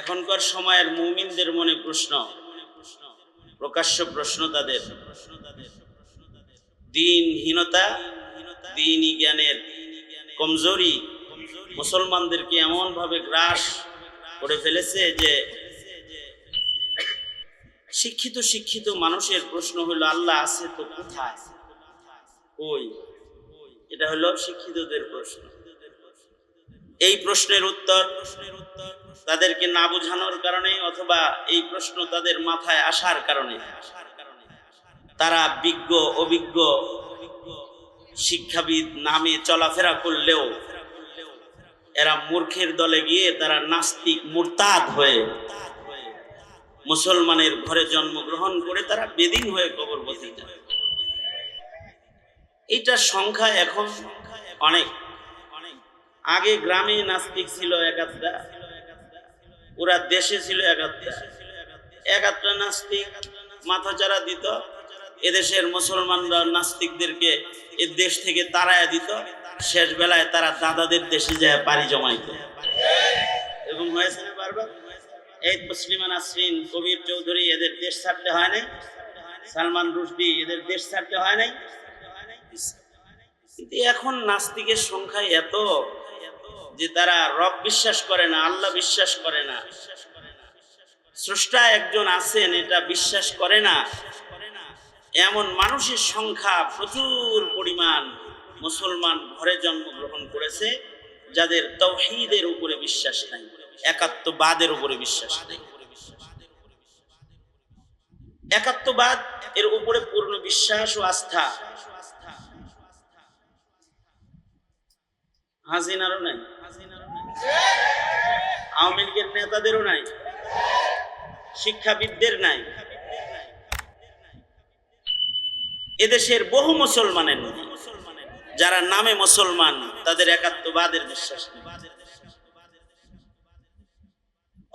এখনকার সময়ের মুমিনদের মনে প্রশ্ন, প্রকাশ্য প্রশ্ন তাদের। দিনহীনতা দিনই জ্ঞানের কমজোরি মুসলমানদেরকে এমন ভাবে গ্রাস করে ফেলেছে যে শিক্ষিত শিক্ষিত মানুষের প্রশ্ন হলো, আল্লাহ আছে তো কোথায়? ওই এটা হলো শিক্ষিতদের প্রশ্ন। এই প্রশ্নের উত্তর তাদেরকে না বোঝানোর কারণে অথবা এই প্রশ্ন তাদের মাথায় আসার কারণে। তারা বিজ্ঞ, অভিজ্ঞ, শিক্ষাবিদ নামে চলাফেরা করলেও এরা মূর্খের দলে গিয়ে তারা নাস্তিক, মুরতাদ হয়ে মুসলমানের ঘরে জন্মগ্রহণ করে তারা বেদিন হয়ে কবর বসে যায়। এইটার সংখ্যা এখন অনেক। আগে গ্রামে নাস্তিক ছিল একাত্রা ওরা দেশে ছিল একাত্রা একাত্রা নাস্তিক মাথাচাড়া দিত। এদেশের মুসলমানরা নাস্তিকদেরকে এ দেশ থেকে তাড়ায় দিত। শেষ বেলায় তারা দাদাদের দেশে যায় পাড়ি জমাইত। এবং হয়েছে না বারবার? এই মুসলিমান আসরিন কবির চৌধুরী এদের দেশ ছাড়তে হয় নাই। সালমান রুশদি এদের দেশ ছাড়তে হয় নাই। কিন্তু এখন নাস্তিকের সংখ্যা এত যে তারা রব বিশ্বাস করে না, আল্লাহ বিশ্বাস করে না। স্রষ্টা একজন আছেন, এটা বিশ্বাস করে না। এমন মানুষের সংখ্যা প্রচুর পরিমাণ মুসলমান ঘরে জন্মগ্রহণ করেছে, যাদের তৌহিদের উপরে বিশ্বাস নাই, একাত্মবাদের উপরে বিশ্বাস নেই। একাত্মবাদ এর উপরে পূর্ণ বিশ্বাস ও আস্থা হাসিনারও নাই। আওয়ামী লীগের নেতাদেরও নাই। শিক্ষাবিদদের নাই। এদেশের বহু মুসলমানের। যারা নামে মুসলমান, তাদের একাত্মবাদের বিশ্বাস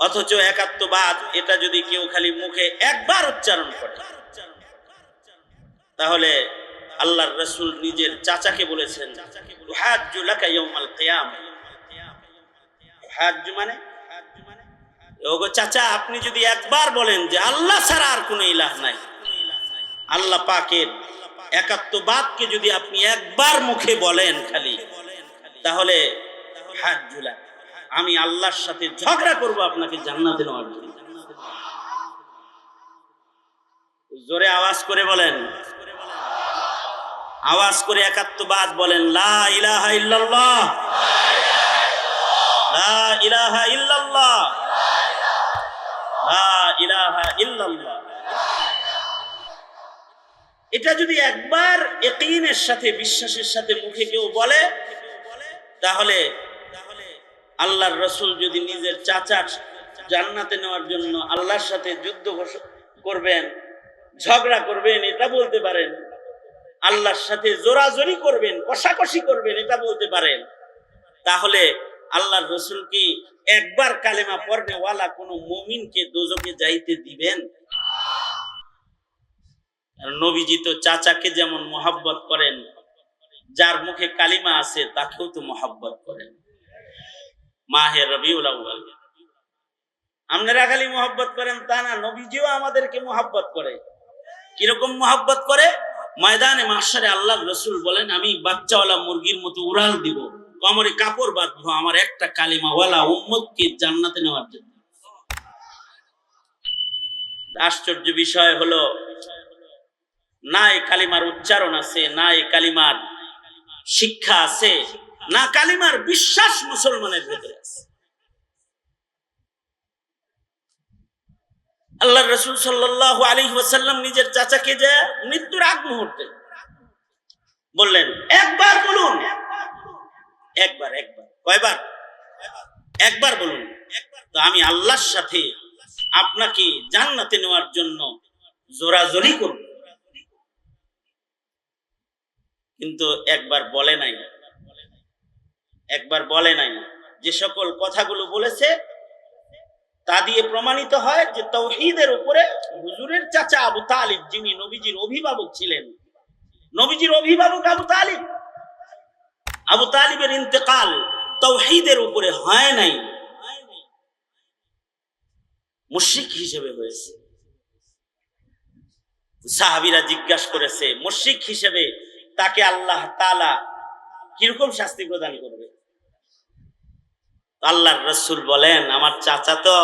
অথচ একাত্মবাদ, এটা যদি কেউ খালি মুখে একবার উচ্চারণ করে, তাহলে আল্লাহর রসুল নিজের চাচাকে বলেছেন হাজ্জু লাকা ইয়াউমাল চাচা, আপনি যদি একবার বলেন যে আল্লাহ ছাড়া আর কোনো ইলাহ নাই। আল্লাহ পাকের একাত্মবাদকে যদি আপনি একবার মুখে বলেন খালি, তাহলে লাকা আমি আল্লাহর সাথে ঝগড়া করব, আপনাকে জান্নাতে নেওয়ার জন্য। জোরে আওয়াজ করে বলেন আওয়াজ করে একাত্মবাদ বলেন, লা এটা যদি একবার ইকিনের সাথে, বিশ্বাসের সাথে মুখে কেউ বলে, তাহলে আল্লাহর রসুল যদি নিজের চাচার জান্নাতে নেওয়ার জন্য আল্লাহর সাথে যুদ্ধ করবেন, ঝগড়া করবেন, এটা বলতে পারেন আল্লাহর সাথে জোরাজোরি করবেন, কষাকষি করবেন, এটা বলতে পারেন। তাহলে আল্লাহর রসুল কি একবার কালেমা পড়বে ওয়ালা কোনো মমিনকে দোজকে যাইতে দিবেন? নবীজি তো চাচাকে যেমন মোহাব্বত করেন, যার মুখে কালিমা আছে তাকেও তো মোহাব্বত করেন। মাহে রবিউল আউয়াল। আপনারা খালি মোহাব্বত করেন তা না, নবীজিও আমাদেরকে মোহাব্বত করে। কীরকম মোহাব্বত করে? ময়দানে মাসারে আল্লাহ রসুল বলেন, আমি বাচ্চাওয়ালা মুরগির মতো উড়াল দিব, কমরে কাপড় বাঁধবো, আমার একটা কালিমাওয়ালা উম্মতকে জান্নাতে নেওয়ার জন্য। আশ্চর্য বিষয় হলো, না এই কালিমার উচ্চারণ আছে, না এ কালিমার শিক্ষা আছে, না কালিমার বিশ্বাস মুসলমানের ভেতরে আছে। আল্লাহ রসুল সাল্লাহ আলী ওয়াসাল্লাম নিজের চাচাকে যে মৃত্যুর আগ মুহূর্তে বললেন, একবার বলুন। একবার একবার, কয়বার? একবার বলুন। তো আমি আল্লাহর সাথে আপনাকে জান্নাতে নেওয়ার জন্য জোরাজোরি করব। কিন্তু একবার বলে নাই। একবার বলে নাই। যে সকল কথাগুলো বলেছে তা দিয়ে প্রমাণিত হয় যে তৌহিদের উপরে হুজুরের চাচা আবু তালিব, যিনি নবীজির অভিভাবক ছিলেন। নবীজির অভিভাবক আবু তালিব। আবু তালিবের ইন্তেকাল তৌহিদের উপরে হয় নাই। মুশরিক হিসেবে হয়েছে। সাহাবিরা জিজ্ঞাসা করেছে, মুশরিক হিসেবে তাকে আল্লাহ তাআলা কীরকম শাস্তি প্রদান করবে? আল্লাহর রসুল বলেন, আমার চাচা তো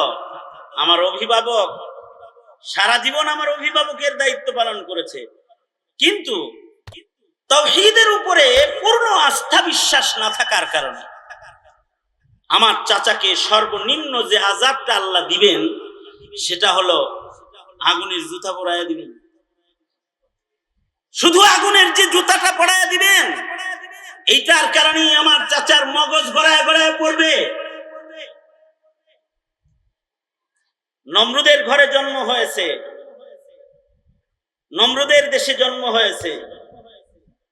আমার অভিভাবক। সারা জীবন আমার অভিভাবকের দায়িত্ব পালন করেছে। কিন্তু তহিদের উপরে পূর্ণ আস্থা বিশ্বাস না থাকার কারণে আমার চাচাকে সর্বনিম্ন যে আজাবটা আল্লাহ দিবেন, সেটা হলো আগুনের জুতা পরাইয়া দিবেন। শুধু আগুনের যে জুতাটা পড়াইয়া দিবেন, এইটার কারণেই আমার চাচার মগজ গড়ায় গড়ায় পড়বে। নমরুদের ঘরে জন্ম হয়েছে। নমরুদের দেশে জন্ম হয়েছে।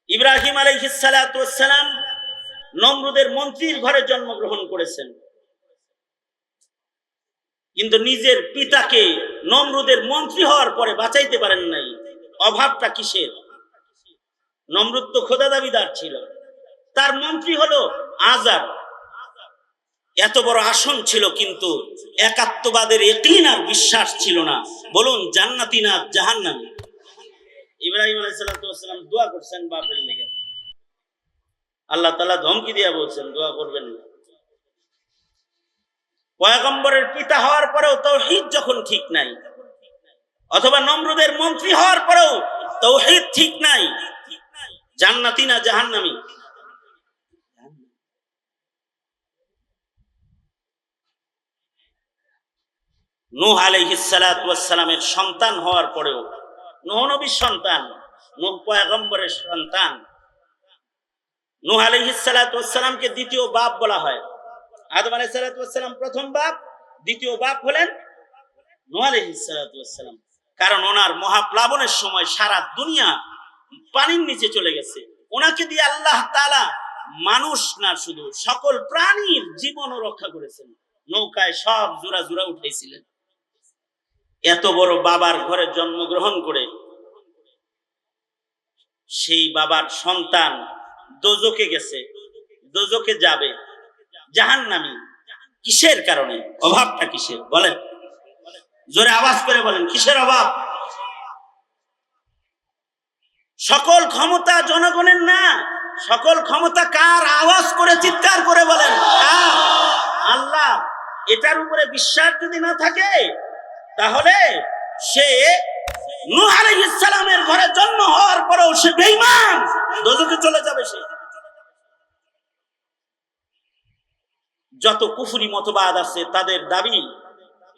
ইব্রাহিম আলাইহিসালাম নমরুদের মন্ত্রীর ঘরে জন্মগ্রহণ করেছেন। কিন্তু নিজের পিতাকে নমরুদের মন্ত্রী হওয়ার পরে বাঁচাইতে পারেন নাই। অভাবটা কিসের? নমরুদ তো খোদা দাবিদার ছিল। তার মন্ত্রী হলো আজার এত বড় আসন ছিল কিন্তু একাত্মবাদের একিন আর বিশ্বাস ছিল না। বলুন, জান্নাতি না জাহান্নামী? ইব্রাহিম আলাইসালাম দোয়া করছেন বাপের লেগে আল্লাহ তালা ধমকি দিয়া বলছেন, দোয়া করবেন না। পয়গম্বরের পিতা হওয়ার পরেও তৌহিদ যখন ঠিক নাই, অথবা নম্রদের মন্ত্রী হওয়ার পরেও তৌহিদ ঠিক নাই, জান্নাতি না জাহান্নামী? নূহ আলাইহিসসালামের সন্তান হওয়ার পরেও, নূহ নবীর সন্তান, নূহ পয়গম্বরের সন্তান, নূহ আলাইহিসসালামকে দ্বিতীয় বাপ বলা হয়। আদম আলাইহিসসালাম প্রথম বাপ, দ্বিতীয় বাপ হলেন নূহ আলাইহিসসালাম কারণ ওনার মহাপ্লাবনের সময় সারা দুনিয়া পানির নিচে চলে গেছে। ওনাকে দিয়ে আল্লাহ তাআলা মানুষ না, শুধু সকল প্রাণীর জীবনও রক্ষা করেছেন। নৌকায় সব জোড়া জোড়া উঠাইছিলেন। এত বড় বাবার ঘরে জন্মগ্রহণ করে সেই বাবার সন্তান দোজকে গেছে দোজকে যাবে। জাহান নামি কিসের কারণে? অভাবটা কিসের? বলেন। জোরে আওয়াজ করে বলেন, কিসের অভাব? সকল ক্ষমতা জনগণের না। সকল ক্ষমতা কার? আওয়াজ করে, চিৎকার করে বলেন। আল্লাহ। এটার উপরে বিশ্বাস যদি না থাকে তাহলে সে নূহ আলাইহিস সালামের ঘরে জন্ম হওয়ার পরেও সে বেঈমান। দোজখে চলে যাবে সে। যত কুফুরি মতবাদ আছে, তাদের দাবি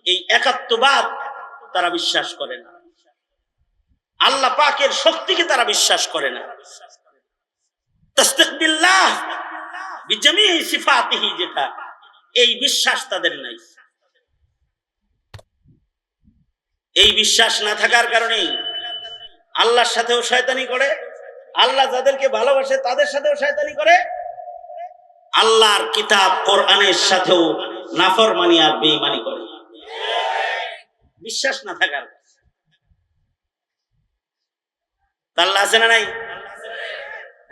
এই একাত্মবাদ তারা বিশ্বাস করে না। আল্লাহ পাকের শক্তিকে তারা বিশ্বাস করে না। তাসদিক সিফাতিহি যেটা, এই বিশ্বাস তাদের নাই। এই বিশ্বাস না থাকার কারণেই আল্লাহর সাথেও শয়তানি করে, আল্লাহ যাদেরকে ভালোবাসে তাদের সাথেও শয়তানি করে। আল্লাহর কিতাব কোরআনের সাথেও নাফরমানি আর বেঈমানি করে। বিশ্বাস না থাকার কারণে। আল্লাহ আছে না নাই?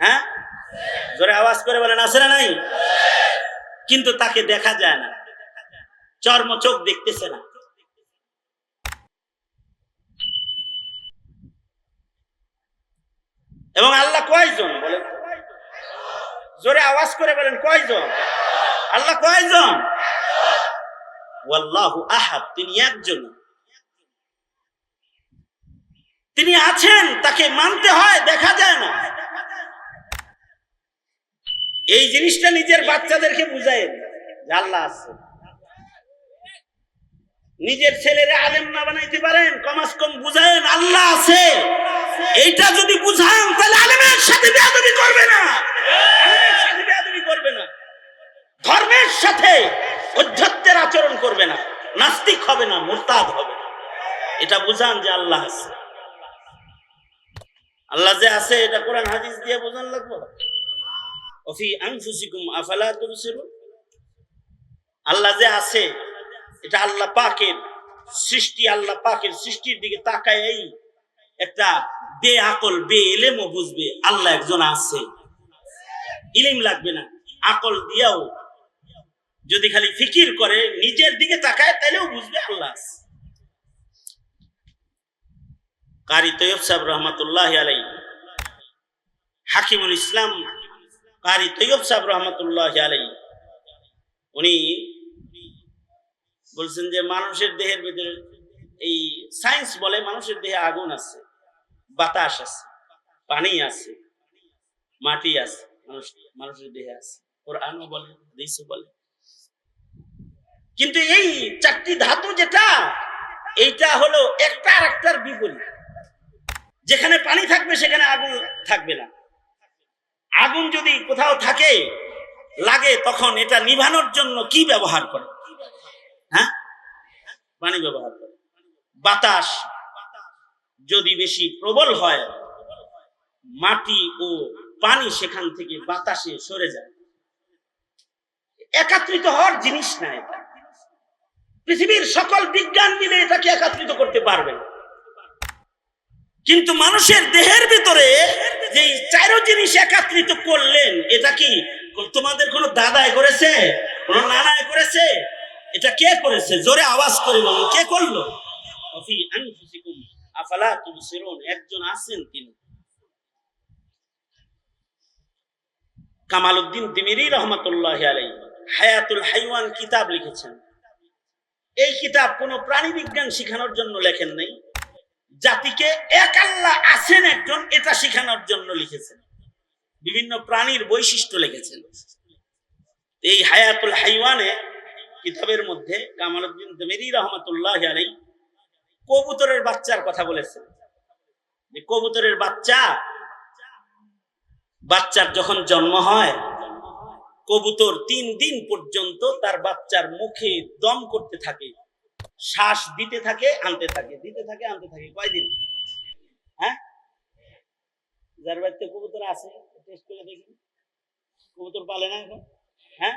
হ্যাঁ? জোরে আওয়াজ করে বলেন, আছে না নাই? কিন্তু তাকে দেখা যায় না। চর্ম চোখ দেখতেছে না। এবং আল্লাহ কয়জন? বলেন। তো? জোরে আওয়াজ করে বলেন, কয়জন? আল্লাহ কয়জন? ওয়াল্লাহু আহাদ, তিনি একজন। তিনি আছেন, তাকে মানতে হয়, দেখা যায় না। এই জিনিসটা নিজের বাচ্চাদেরকে বুঝায়। আল্লাহ আছে। নিজের ছেলেরা আলেম না বানাইতে পারেন, কমাস কম বুঝায়েন আল্লাহ আছে। এইটা যদি বুঝান, তাহলে আলেমের সাথে বেয়াদবি করবে না। বেয়াদবি করবে না। ধর্মের সাথে অধ্যত্বের আচরণ করবে না। নাস্তিক হবে না, মোরতাদ হবে না। এটা বুঝান যে আল্লাহ আছে। আল্লাহ যে আছে, এটা কোরআন হাদিস দিয়ে বোঝান লাগবে? অফি আনফুসিকুম, আফালা তুবসিরুন? আল্লাহ যে আছে এটা আল্লাহ পাকের সৃষ্টি, আল্লাহ পাকের সৃষ্টির দিকে তাকায় এই একটা বে আকল বে এলেমও বুঝবে আল্লাহ একজন আছে। ইলিম লাগবে না। আকল দিয়াও যদি খালি ফিকির করে, নিজের দিকে তাকায় তাহলেও বুঝবে আল্লাহ আছে। কারি তৈয়ব সাহেব রহমতুল্লাহ আলাই হাকিমুল ইসলাম কারি তৈয়ব সাহেব রহমতুল্লাহ আলাই উনি বলছেন যে মানুষের দেহের ভিতরে এই সায়েন্স বলে মানুষের দেহে আগুন আছে, বাতাস আছে, পানি আছে, মাটি আছে, মানুষ, মানুষের দেহে আছে। কোরআনও বলে, হাদিসও বলে। কিন্তু এই চারটি ধাতু যেটা, এইটা হলো একটা আর একটার বিপরীত। যেখানে পানি থাকবে, সেখানে আগুন থাকবে না। আগুন যদি কোথাও থাকে, লাগে, তখন এটা নিভানোর জন্য কি ব্যবহার করে? পানি ব্যবহার করে। বাতাস যদি বেশি প্রবল হয়, মাটি ও পানি সেখান থেকে বাতাসে সরে যায়। একাত্রিত হওয়ার জিনিস না এটা। পৃথিবীর সকল বিজ্ঞান মিলে এটাকে একাত্রিত করতে পারবে। কিন্তু মানুষের দেহের ভিতরে যে চারো জিনিস একত্রিত করলেন, এটা কি তোমাদের কোনো দাদাই করেছে? কোনো নানায় করেছে? এটা কে করেছে? জোরে আওয়াজ করে বলুন কে করল? আফালা একজন আছেন তিনি। কামাল উদ্দিন তিমিরি রহমতুল্লাহ আলাই হায়াতুল হাইওয়ান কিতাব লিখেছেন। এই কিতাব কোনো প্রাণী বিজ্ঞান শেখানোর জন্য লেখেন নাই। জাতিকে এক আল্লাহ আছেন একজন, এটা শেখানোর জন্য লিখেছেন। বিভিন্ন প্রাণীর বৈশিষ্ট্য লিখেছেন। এই হায়াতুল হাইওয়ানে কিতাবের মধ্যে কামালউদ্দিন দেমেরি রহমতুল্লাহ আলাই কবুতরের বাচ্চার কথা বলেছেন যে কবুতরের বাচ্চা, বাচ্চার যখন জন্ম হয়, কবুতর তিন দিন পর্যন্ত তার বাচ্চার মুখে দম করতে থাকে, শ্বাস দিতে থাকে, আনতে থাকে, দিতে থাকে, আনতে থাকে। কয়দিন? হ্যাঁ? যার বাড়িতে কবুতর আছে টেস্ট করে দেখি। কবুতর পালে না এখন? হ্যাঁ?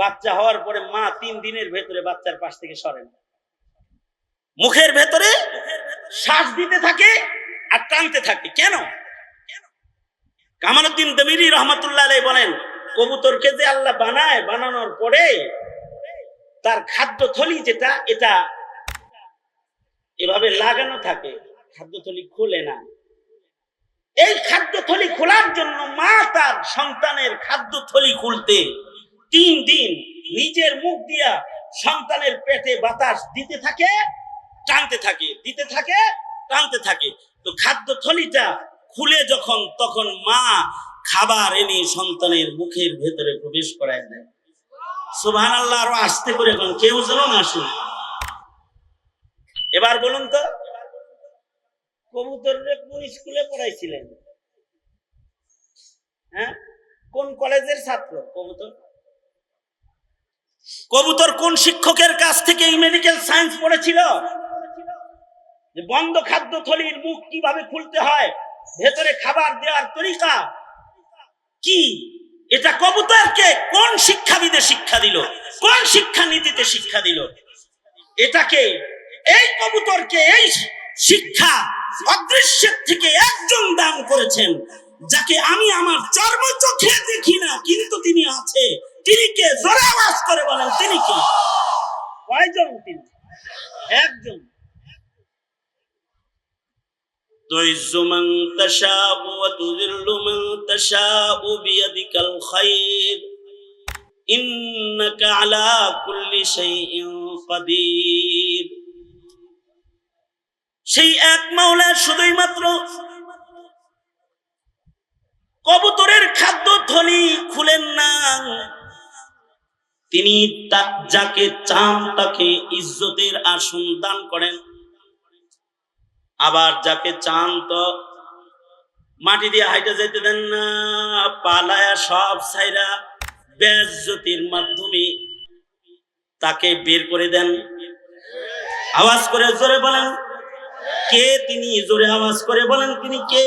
বাচ্চা হওয়ার পরে মা তিন দিনের ভেতরে বাচ্চার পাশ থেকে সরেন। মুখের ভেতরে শ্বাস দিতে থাকে আর টানতে থাকে। কেন? কামালুদ্দিন দমিরি রহমতুল্লাহ আলাই বলেন, কবুতরকে যে আল্লাহ বানায়, বানানোর পরে তার খাদ্য থলি যেটা, এটা এভাবে লাগানো থাকে খাদ্য থলি খুলে না। এই খাদ্য থলি খোলার জন্য মা তার সন্তানের খাদ্য থলি খুলতে তিন দিন নিজের মুখ দিয়া সন্তানের পেটে বাতাস দিতে থাকে, টানতে থাকে, দিতে থাকে, টানতে থাকে। তো খাদ্য থলিটা খুলে যখন, তখন মা খাবার এনে সন্তানের মুখের ভেতরে প্রবেশ করায় দেয়। সুবহান আল্লাহ আরও আসতে করে এখন, কেউ যেন না শুনে। এবার বলুন তো কবুতরে কোন স্কুলে পড়াইছিলেন? হ্যাঁ? কোন কলেজের ছাত্র কবুতর? কবুতর কোন শিক্ষকের কাছ থেকে এই মেডিকেল সায়েন্স পড়েছিল? যে বন্ধ খাদ্য থলির মুখ কীভাবে খুলতে হয়? ভেতরে খাবার দেওয়ার তরিকা? কি? এটা কবুতরকে কোন শিক্ষাবিদে শিক্ষা দিল? কোন শিক্ষা নীতিতে শিক্ষা দিল? এটাকে এই কবুতরকে এই শিক্ষা অদৃশ্যের থেকে একজন দান করেছেন, যাকে আমি আমার চর্ম চোখে দেখি না, কিন্তু তিনি আছে। তিনি কে জোরে আওয়াজ করে বলেন তিনি কে কয়জন তিনি একজন تعز من تشاء وتذل من تشاء بيدك الخير إنك على كل شيء قدير সেই এক মাওলা শুধুই মাত্র কবুতরের খাদ্য থলি খুলেন না তিনি যাকে চান তাকে ইজ্জতের আসন দান করেন। আবার যাকে চান তো মাটি দিয়ে হাইটে যেতে দেন না, পালায়া সব ছাইরা বেজ্জতির মাধ্যমে তাকে বের করে দেন। আওয়াজ করে জোরে বলেন, কে তিনি? জোরে আওয়াজ করে বলেন, তিনি কে?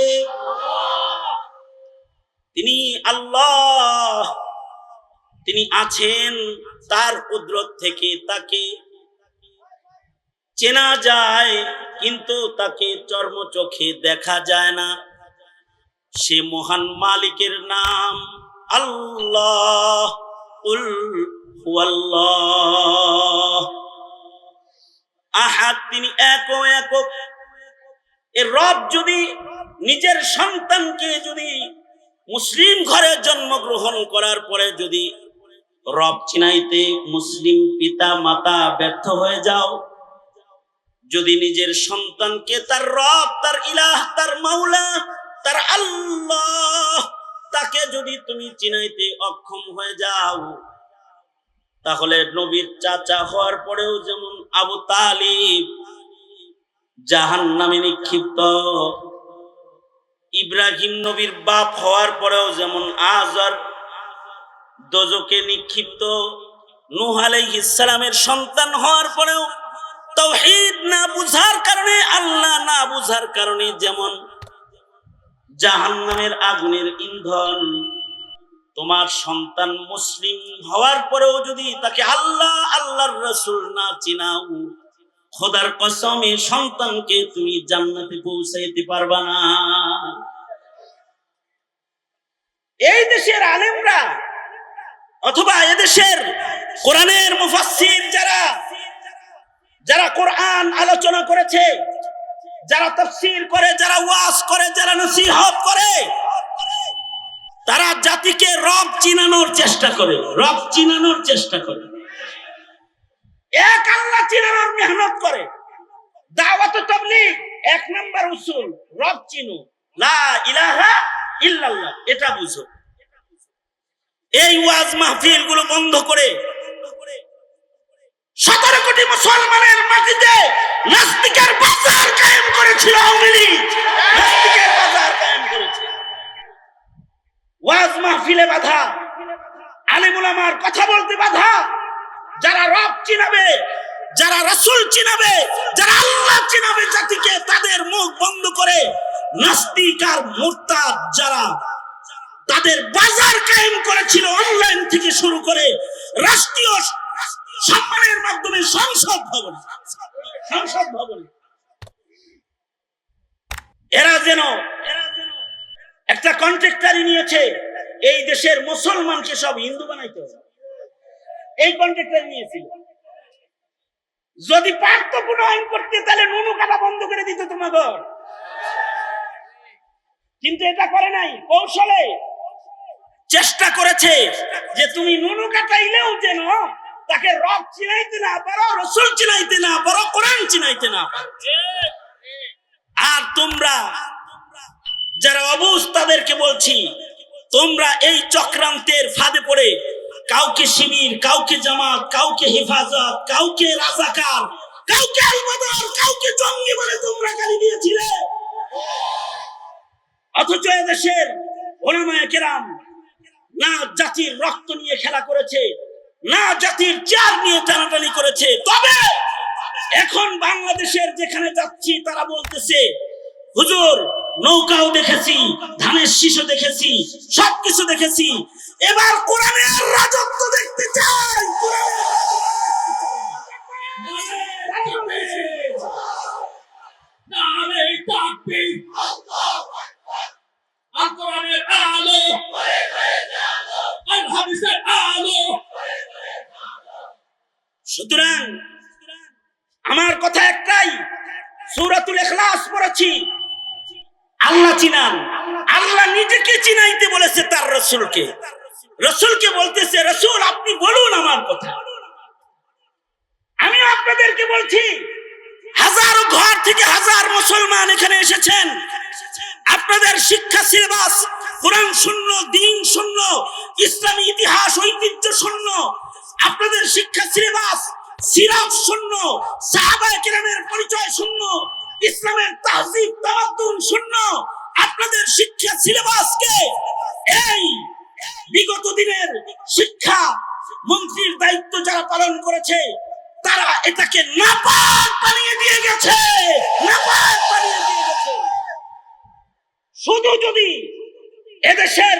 তিনি আল্লাহ। তিনি আছেন তার কুদরত থেকে তাকে চেনা যায়, কিন্তু তাকে চর্ম চোখে দেখা যায় না। সে মহান মালিকের নাম আল্লাহ উল আহাদ, তিনি এক একক। এ রব যদি নিজের সন্তানকে যদি মুসলিম ঘরে জন্মগ্রহণ করার পরে যদি রব চিনাইতে মুসলিম পিতা, মাতা ব্যর্থ হয়ে যাও। যদি নিজের সন্তানকে তার রব, তার ইলাহ, তার মাওলা, তার আল্লাহ, তাকে যদি তুমি চিনাইতে অক্ষম হয়ে যাও, তাহলে নবীর চাচা হওয়ার পরেও যেমন আবু তালিব জাহান নামে নিক্ষিপ্ত, ইব্রাহিম নবীর বাপ হওয়ার পরেও যেমন আজর দোজকে নিক্ষিপ্ত নূহ আলাইহিস সালামের সন্তান হওয়ার পরেও তৌহিদ না বুঝার কারণে, আল্লাহ না বুঝার কারণে যেমন জাহান্নামের আগুনের ইন্ধন তোমার সন্তান মুসলিম হওয়ার পরেও যদি তাকে আল্লাহ, আল্লাহর রসুল না চিনাও, খোদার কসমে সন্তানকে তুমি জান্নাতে পৌঁছাইতে পারবা না। এই দেশের আলেমরা অথবা এদেশের কোরআনের মুফাসসির যারা যারা কোরআন আলোচনা করেছে, যারা তাফসীর করে, যারা ওয়াজ করে, যারা নসিহত করে, তারা জাতিকে রব চিনানোর চেষ্টা করে, রব চিনানোর চেষ্টা করে। এক আল্লাহ চিনানোর মেহনত করে। দাওয়াত তাবলীগ, এক নাম্বার উসুল, রব চিনো লা ইলাহা ইল্লাল্লাহ, এটা বুঝো। এই ওয়াজ মাহফিলগুলো বন্ধ করে সতেরো কোটি মুসলমানের মাটিতে নাস্তিকের বাজার কায়েম করেছিল আওয়ামী লীগ। নাস্তিকের বাজার কায়েম করেছে। ওয়াজ মাহফিলে বাধা। আলিমুল আমার কথা বলতে বাধা। যারা রব চিনাবে, যারা রাসূল চিনাবে, যারা আল্লাহ চিনাবে জাতিকে তাদের মুখ বন্ধ করে নাস্তিক আর যারা তাদের বাজার কায়েম করেছিল অনলাইন থেকে শুরু করে রাষ্ট্রীয় সম্মানের মাধ্যমে সংসদ ভবন। সংসদ ভবনে। এরা যেন একটা কন্ট্রাক্টারি নিয়েছে, এই দেশের মুসলমানকে সব হিন্দু বানাইতে হবে। এই কন্ট্রাক্টারি নিয়েছিল। যদি পারতো আইন করতে, তাহলে নুনু কাটা বন্ধ করে দিত তোমাদের কিন্তু এটা করে নাই, কৌশলে চেষ্টা করেছে যে তুমি নুনু কাটাইলেও যেন তাকে রব চিনাইতে না পারো, রসুল চিনাইতে না পারো, কোরআন চিনাইতে না আর তোমরা, যারা অবুজ তাদেরকে বলছি, তোমরা এই চক্রান্তের ফাঁদে পড়ে কাউকে শিবির, কাউকে জামাত, কাউকে হেফাজত, কাউকে রাজাকার, কাউকে আলবদর কাউকে জঙ্গি বলে তোমরা গালি দিয়েছিলে। অথচ এদেশের ওলামায়ে কেরাম না জাতির রক্ত নিয়ে খেলা করেছে, না জাতির চার নিয়ে টানাটানি করেছে। তবে এখন বাংলাদেশের যেখানে যাচ্ছি, তারা বলতেছে, হুজুর, নৌকাও দেখেছি, ধানের শীষও দেখেছি, সবকিছু দেখেছি। এবার কোরআনের রাজত্ব দেখতে চাই। আল আলো হাদিসের আলো সুতরাং আমার কথা একটাই, সূরাতুল ইখলাস পড়েছি। আল্লাহ চিনান। আল্লাহ নিজেকে চিনাইতে বলেছে তার রসুলকে। রসুলকে বলতেছে, রসুল, আপনি বলুন আমার কথা। আমি আপনাদেরকে বলছি, হাজারো ঘর থেকে হাজার মুসলমান এখানে এসেছেন। আপনাদের শিক্ষা সিলেবাস কোরআন শূন্য, দিন শূন্য, ইসলামী ইতিহাস, ঐতিহ্য শূন্য, আপনাদের শিক্ষা সিলেবাস সিরাজ শূন্য, সাহাবায়ে কেরামের পরিচয় শূন্য, ইসলামের তাহজিব, তামাদ্দুন শূন্য, আপনাদের শিক্ষা সিলেবাসকে এই বিগত দিনের শিক্ষা মন্ত্রীর দায়িত্ব যারা পালন করেছে, তারা এটাকে নাপাক বানিয়ে দিয়ে গেছে, নাপাক বানিয়ে দিয়ে গেছে। শুধু যদি এদেশের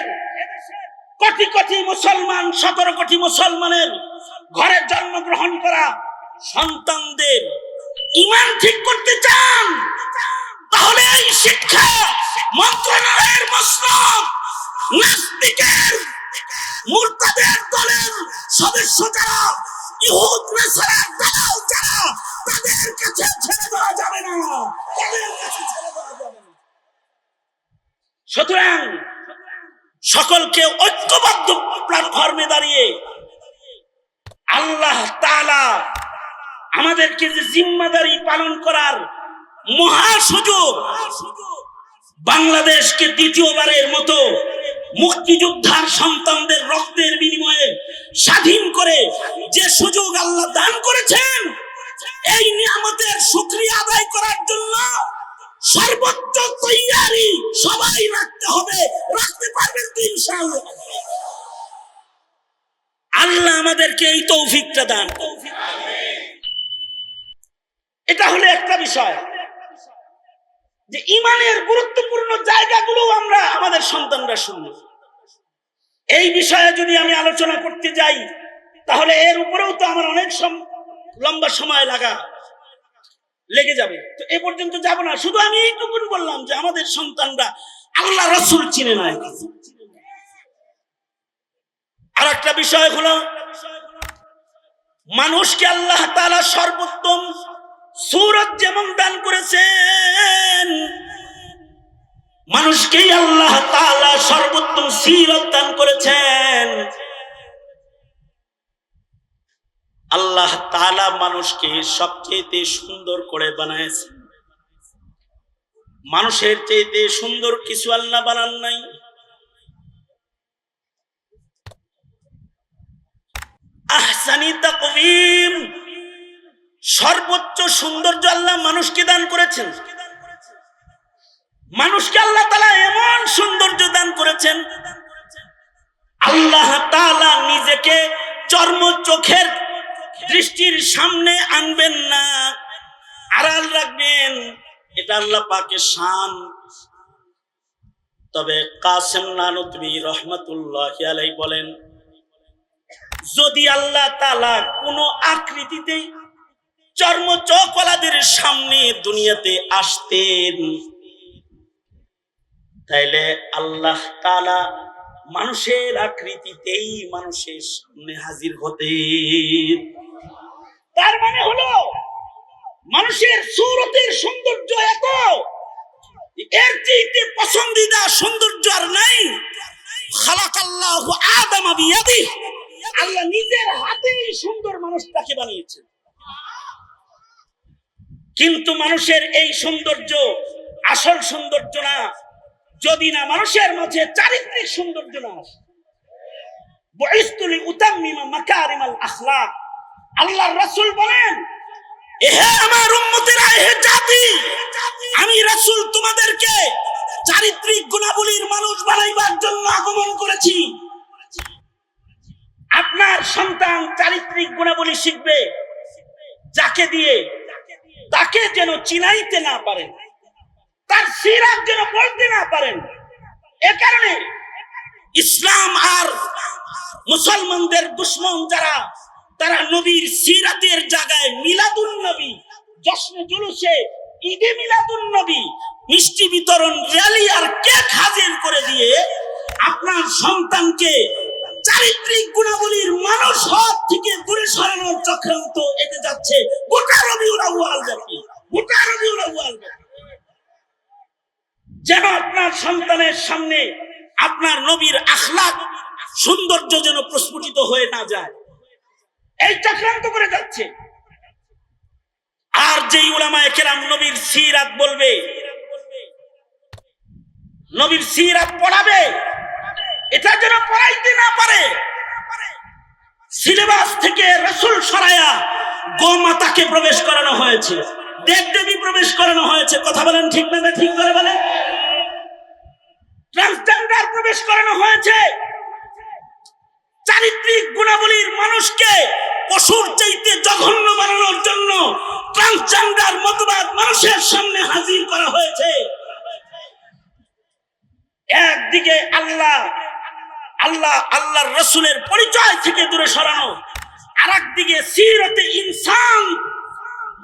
কোটি কোটি মুসলমান, সতেরো কোটি মুসলমানের ঘরে জন্মগ্রহণ করা সন্তানদের ইমান ঠিক করতে চান, তাহলে এই শিক্ষা মন্ত্রণালয়ের মসনদ, নাস্তিকের, মুরতাদের দলের সদস্য যারা, ইহুদ নাসারার দালাল যারা, তাদের কাছে ছেড়ে দেওয়া যাবে না তাদের কাছে ছেড়ে দেওয়া যাবে না। সুতরাং সকলকে ঐক্যবদ্ধ প্ল্যাটফর্মে দাঁড়িয়ে আল্লাহ তাআলা আমাদেরকে যে জিম্মাদারি পালন করার মহা সুযোগ বাংলাদেশকে দ্বিতীয়বারের মতো মুক্তিযোদ্ধার সন্তানদের রক্তের বিনিময়ে স্বাধীন করে যে সুযোগ আল্লাহ দান করেছেন, এই নিয়ামতের শুকরিয়া আদায় করার জন্য সর্বোচ্চ তৈয়ারি সবাই রাখতে হবে। রাখতে পারবেন তো ইনশাআল্লাহ। আল্লাহ আমাদেরকে এই তৌফিকটা দান এটা হলো একটা বিষয়। যে ইমানের গুরুত্বপূর্ণ জায়গাগুলো আমরা আমাদের সন্তানরা শুনব। এই বিষয়ে যদি আমি আলোচনা করতে যাই, তাহলে এর উপরেও তো আমার অনেক লম্বা সময় লাগা। লেগে যাবে। তো এ পর্যন্ত যাব না। শুধু আমি এইটুকুন বললাম যে আমাদের সন্তানরা আল্লাহ রসুল চিনে নাই আর একটা বিষয় হলো, মানুষকে আল্লাহ তাআলা সর্বোত্তম সুরত যেমন দান করেছেন, মানুষকেই আল্লাহ তাআলা সর্বোত্তম সিরত দান করেছেন। আল্লাহ তাআলা মানুষকে সবচেয়ে সুন্দর করে বানায়ছেন মানুষের চাইতে সুন্দর কিছু আল্লাহ বানান নাই। সর্বোচ্চ সৌন্দর্য আল্লাহ মানুষকে দান করেছেন। মানুষকে আল্লাহ তালা এমন সৌন্দর্য দান করেছেন, আল্লাহ তাআলা নিজেকে চর্ম চোখের দৃষ্টির সামনে আনবেন না। আড়াল রাখবেন। এটা আল্লাহ পাকের শান। তবে কাসেম নানুতবি রহমতুল্লাহ আলাই বলেন, যদি আল্লাহ তালা কোন আকৃতিতে চর্ম চকলাদের সামনে দুনিয়াতে আসতেন, তাইলে আল্লাহ তালা মানুষের আকৃতিতেই মানুষের সামনে হাজির হতেন তার মানে হলো, মানুষের সুরতের সৌন্দর্য এত এর চেয়ে পছন্দিদা সৌন্দর্য আর নাই। খালাকাল্লাহু আদামা বিয়াদিহি আল্লাহ নিজের হাতেই সুন্দর মানুষটাকে বানিয়েছেন। কিন্তু মানুষের এই সৌন্দর্য আসল সৌন্দর্য না যদি না মানুষের মাঝে চারিত্রিক সৌন্দর্য না আসে। তোমাদেরকে চারিত্রিক গুণাবলীর মানুষ বানাইবার জন্য আগমন করেছি। আপনার সন্তান চারিত্রিক গুণাবলী শিখবে, যাকে দিয়ে তাকে যেন চিনাইতে না পারেন তার সিরাত যেন বলতে না পারেন। এ কারণে ইসলাম আর মুসলমানদের দুশ্মন যারা, তারা নবীর সিরাতের জায়গায় মিলাদুন নবী, জশ্নে জুলুসে ঈদে মিলাদুন নবী, মিষ্টি বিতরণ, র্যালি আর কেক হাজির করে দিয়ে আপনার সন্তানকে চারিত্রিক গুণাবলীর মানুষ হওয়ার থেকে দূরে সরানোর চক্রান্ত এতে যাচ্ছে গোটা রবিউল আউয়াল ব্যাপী গোটা রবিউল আউয়াল ব্যাপী যেন আপনার সন্তানের সামনে আপনার নবীর আখলাক সৌন্দর্য যেন প্রস্ফুটিত হয়ে না যায়। এই চক্রান্ত করে যাচ্ছে। আর যেই উলামায়ে কেরাম নবীর সিরাত বলবে, নবীর সিরাত পড়াবে, এটা যেন পড়াইতে না পারে। সিলেবাস থেকে রসুল সরায়া গোমাতাকে প্রবেশ করানো হয়েছে দেব দেবী প্রবেশ করানো হয়েছে। কথা বলেন ঠিক না, ঠিক করে বলেন। ট্রান্সজেন্ডার প্রবেশ করানো হয়েছে। চারিত্রিক গুণাবলীর মানুষকে পশুর চাইতে জঘন্য বানানোর জন্য ট্রান্সজেন্ডার মতবাদ মানুষের সামনে হাজির করা হয়েছে। একদিকে আল্লাহ আল্লাহ, আল্লাহর রসুলের পরিচয় থেকে দূরে সরানো। আর একদিকে সিরতে ইনসান,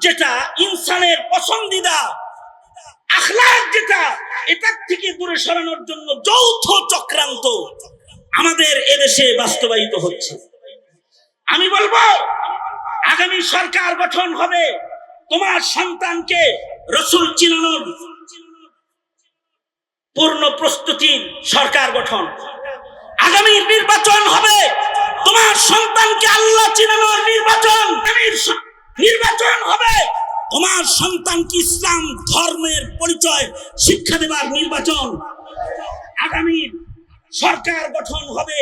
যেটা ইনসানের পছন্দিদা, আখলাক যেটা এটার থেকে দূরে সরানোর জন্য যৌথ চক্রান্ত আমাদের এদেশে বাস্তবায়িত হচ্ছে। আমি বলব, আগামী সরকার গঠন হবে তোমার সন্তানকে রসুল চিনানোর পূর্ণ প্রস্তুতি সরকার গঠন। আগামী নির্বাচন হবে তোমার সন্তানকে আল্লাহ চিনানোর নির্বাচন। নির্বাচন হবে তোমার সন্তানকে ইসলাম, ধর্মের পরিচয়, শিক্ষা দেবার নির্বাচন। আগামী সরকার গঠন হবে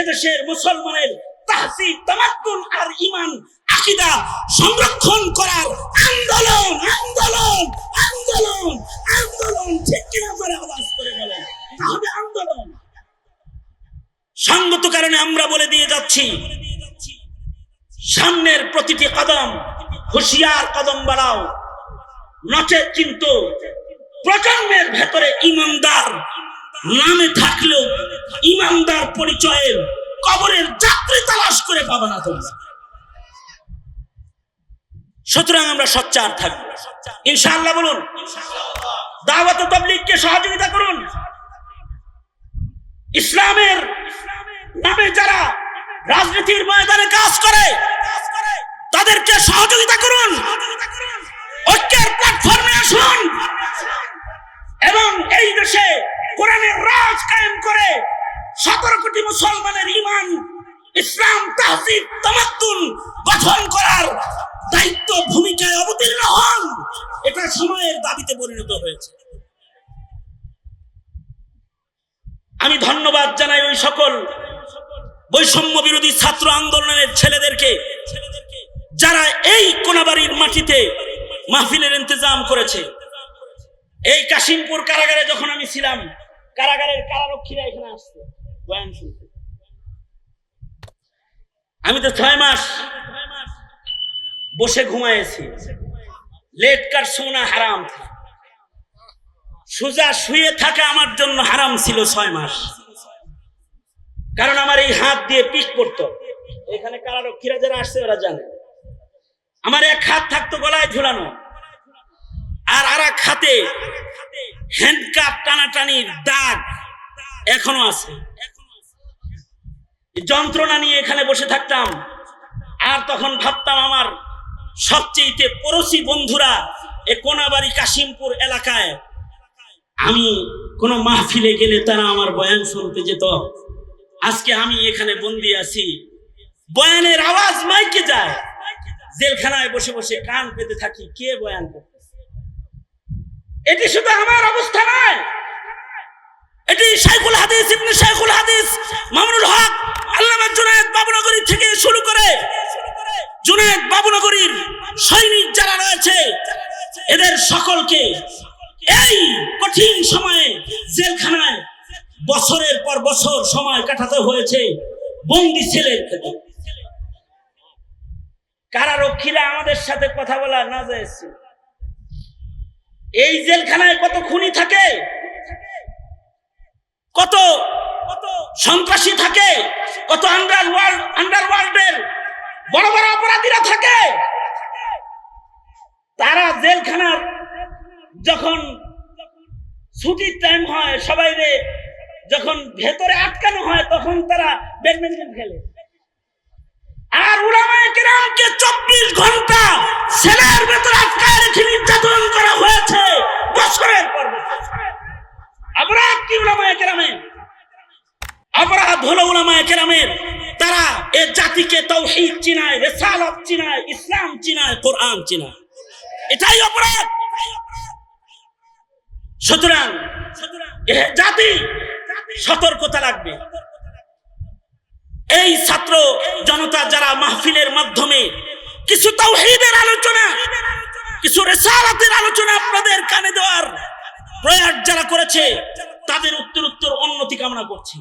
এদেশের মুসলমানের তাহসিব তামাক্কুন আর ইমান আকিদা সংরক্ষণ করার আন্দোলন আন্দোলন আন্দোলন আন্দোলন ঠিক কিনা করে আওয়াজ করে বলেন। হবে আন্দোলন। সঙ্গত কারণে আমরা বলে দিয়ে যাচ্ছি, সামনের প্রতিটি কদম হুঁশিয়ার কদম বাড়াও। নচেত কিন্তু প্রজন্মের ভেতরে ইমানদার নামে থাকলেও ইমানদার পরিচয়ের কবরের যাত্রী তালাশ করে পাবে না তোমরা। সুতরাং আমরা সচ্চার থাকব ইনশাআল্লাহ বলুন, দাওয়াত তাবলীগকে সহযোগিতা করুন। ইসলামের নামে যারা রাজনীতির ময়দানে কাজ করে তাদেরকে সহযোগিতা করুন। ঐক্যের প্ল্যাটফর্মে আসুন। এবং এই দেশে কোরআনের রাজ কায়েম করে সতেরো কোটি মুসলমানের ইমান, ইসলাম তাহসিব তামাত্তুন গঠন করার দায়িত্ব ভূমিকায় অবতীর্ণ হন। এটা সময়ের দাবিতে পরিণত হয়েছে। আমি ধন্যবাদ জানাই ওই সকল বৈষম্য বিরোধী ছাত্র আন্দোলনের ছেলেদেরকে। যারা এই কোনাবাড়ির মাটিতে মাহফিলের ইন্তজাম করেছে, এই কাশিমপুর কারাগারে যখন আমি ছিলাম, কারাগারের কারারক্ষীরা এখানে আসছে। বয়ান শুনতে। আমি তো ছয় মাস বসে ঘুমাইছি লেট কার সোনা হারাম সোজা শুয়ে থাকা আমার জন্য হারাম ছিল ছয় মাস। কারণ আমার এই হাত দিয়ে পিঠ পড়তো। এখানে কারারক্ষীরা যারা আসছে, ওরা জানে। আমার এক হাত থাকতো গলায় ঝুলানো। আর আর এক হাতে হ্যান্ডকাপ টানাটানির দাগ এখনও আছে। যন্ত্রণা নিয়ে এখানে বসে থাকতাম। আর তখন ভাবতাম আমার সবচেয়ে পড়োশি বন্ধুরা এ কোনাবাড়ি কাশিমপুর এলাকায়। আমি কোনো মাহফিলে গেলে তারা আমার বয়ান শুনতে যেত। আজকে আমি এখানে বন্দি আছি। বয়ানের আওয়াজ মাইকে যায়। জেলখানায় বসে বসে কান পেতে থাকি, কে বয়ান করতেছে? এটি শুধু আমার অবস্থা নয়, এটি শাইখুল হাদিস, ইবনে শাইখুল হাদিস, মামুনুল হক, আল্লামা জুনায়েদ বাবুনগরী থেকে শুরু করে জুনায়েদ বাবুনগরীর সৈনিক যারা রয়েছে, এদের সকলকে এই কঠিন সময়ে জেলখানায় বছরের পর বছর সময় কাটাতে হয়েছে বন্দি ছেলের ক্ষেত্রে কারারক্ষীরা আমাদের সাথে কথা বলা না যাচ্ছে এই জেলখানায় কত খুনি থাকে? কত কত সন্ত্রাসী থাকে? কত আন্ডার ওয়ার্ল্ড আন্ডার ওয়ার্ল্ডের বড় বড় অপরাধীরা থাকে? তারা জেলখানার যখন ছুটির টাইম হয় সবাই যখন ভেতরে আটকানো হয়, তখন তারা ব্যাডমিন্টন খেলে। আর উলামায়ে কেরামকে চব্বিশ ঘণ্টা সেলের ভেতরে আটকায় রেখে নির্যাতন করা হয়েছে। বছরের পর। অপরাধ কি উলামায়ে কেরামে অপরাধ হলো উলামায়ে কেরামের। তারা এ জাতিকে তৌহিদ চিনায়, রেসালত চিনায়, ইসলাম চিনায়, কোরআন চিনায়। এটাই অপরাধ। সুতরাং জাতি সতর্কতা রাখবে এই ছাত্র জনতা যারা মাহফিলের মাধ্যমে কিছু তাওহীদের আলোচনা, কিছু রেসালাতের আলোচনা আপনাদের কানে দেওয়ার প্রয়াস যারা করেছে, তাদের উত্তর উত্তর উন্নতি কামনা করছি।